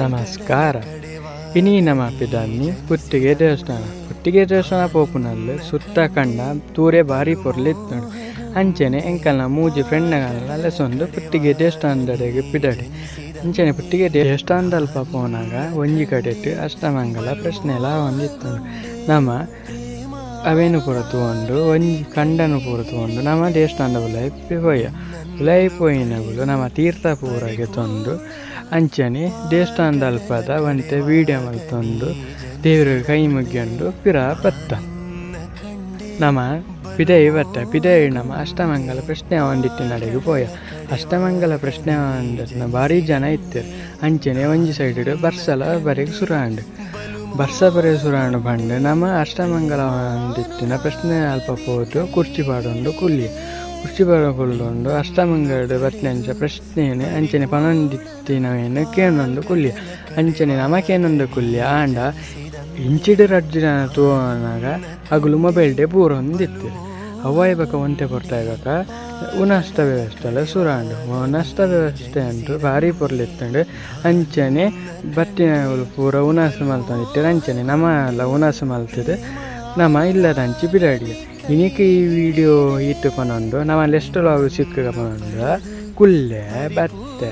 ನಮಸ್ಕಾರ. ಇನಿ ನಮ ಪಿದಾನಿ ಪುತ್ತಿಗೆ ದೇವಸ್ಥಾನ. ಪುತ್ತಿಗೆ ದೇವಸ್ಥಾನ ಪೋಪುನಲ್ಲಿ ಸುತ್ತ ಕಂಡ ತೂರೆ ಬಾರಿ ಪೊರ್ಲಿತ್ತು ಅಂಚೆನೆ ಎಂಕಲ್ನ ಮೂಜಿ ಫ್ರೆಂಡ್ಗಳನ್ನ ಲೆಸೊಂದು ಪುತ್ತಿಗೆ ದೇವಸ್ಥಾನದಡೆಗೆ ಪಿದಡೆ. ಅಂಚನೆ ಪುಟ್ಟಿಗೆ ದೇವಸ್ಥಾನದಲ್ಪ ಪೋನಾಗ ಒಂಜಿ ಕಡೆಟ್ ಅಷ್ಟಮಂಗಲ ಪ್ರಶ್ನೆ ಎಲ್ಲ ಒಂದಿತ್ತು ನಮ್ಮ ಅವೇನು ಪೂರ ತಗೊಂಡು ಒಂಜಿ ಕಂಡನು ಪೂರ ತಗೊಂಡು ನಮ್ಮ ದೇವಸ್ಥಾನದ ಉಲಾಯಿ ಪೋಯ ಉಲಾಯಿ ಪೋಯಿನಗಳು ನಮ್ಮ ತೀರ್ಥ ಪೂರಗೆ ತಂದು ಅಂಚನೆ ದೇವಸ್ಥಾನದ ಅಲ್ಪದ ಒಂತೆ ವೀಡಿಯೋ ಮಲ್ತೊಂದು ದೇವರಿಗೆ ಕೈ ಮುಗ್ಕೊಂಡು ಪಿರ ಪತ್ತ ನಮ್ಮ ಪಿದೈ ಬತ್ತ ಪಿದೈ ನಮ್ಮ ಅಷ್ಟಮಂಗಲ ಪ್ರಶ್ನೆ ಒಂದಿಟ್ಟು ನಡೆಗೆ ಪೋಯ ಅಷ್ಟಮಂಗಲ ಪ್ರಶ್ನೆ ಒಂದಿಟ್ಟಿನ ಭಾರಿ ಜನ ಇತ್ತರು ಅಂಚನೆ ಒಂಜಿ ಸೈಡ್ ಬರ್ಸಲ ಬರೆಗೆ ಸುರಾಂಡ್ ಬರ್ಸ ಬರೆ ಸುರಾಂಡ್ ಬಂಡೆ ನಮ್ಮ ಅಷ್ಟಮಂಗಲ ಒಂದಿಟ್ಟಿನ ಪ್ರಶ್ನೆ ಅಲ್ಪ ಪೋತು ಕುರ್ಚಿ ಪಾಡೊಂಡು ಕುಲ್ಲಿ ಕುರ್ಚಿ ಪಾಡ ಕುಲ್ಲೊಂಡು ಅಷ್ಟಮಂಗಲ ಅಂಚ ಪ್ರಶ್ನೆನೆ, ಅಂಚನೆ ಪನೊಂದಿತ್ತಿನವೇನು ಕೇನೊಂದು ಕುಲ್ಯ. ಅಂಚನೆ ನಮಕೇನೊಂದು ಕುಲ್ಯ, ಆಂಡ ಇಂಚಿಡ್ ರಡ್ಜಿನ ತೋನಾಗ ಅಗಲು ಮೊಬೈಲ್ ಡೇ ಪೂರ ಒಂದಿತ್ತು ಅವಾಯ್ ಬಕ ಒಂತೆ ಕೊಡ್ತಾ ಇವಾಗ ಉನಷ್ಟ ವ್ಯವಸ್ಥೆ ಸುರಾಂಡು. ಉನಷ್ಟ ವ್ಯವಸ್ಥೆ ಅಂಟು ಭಾರಿ ಪೊರ್ಲಿತ್ತಂಡು. ಅಂಚನೆ ಬತ್ತಿನ ಪೂರ ಉನಾಸ ಮಲ್ತಂದಿಟ್ಟು ಅಂಚನೆ ನಮ ಎಲ್ಲ ಉನಾಸ ಮಲ್ತಿದೆ. ನಮ ಇಲ್ಲದ ಅಂಚಿ ಬಿಡಾಡಿ ಇನಿಕ್ ಈ ವಿಡಿಯೋ ಇಟ್ಟು ಪನೊಂದು ನಮ್ಮ ಲೆಸ್ಟ್ ಲಾಗ್ ಸಿಕ್ಕ ಪನೊಂದು ಕುಲ್ಲೆ ಬತ್ತೆ.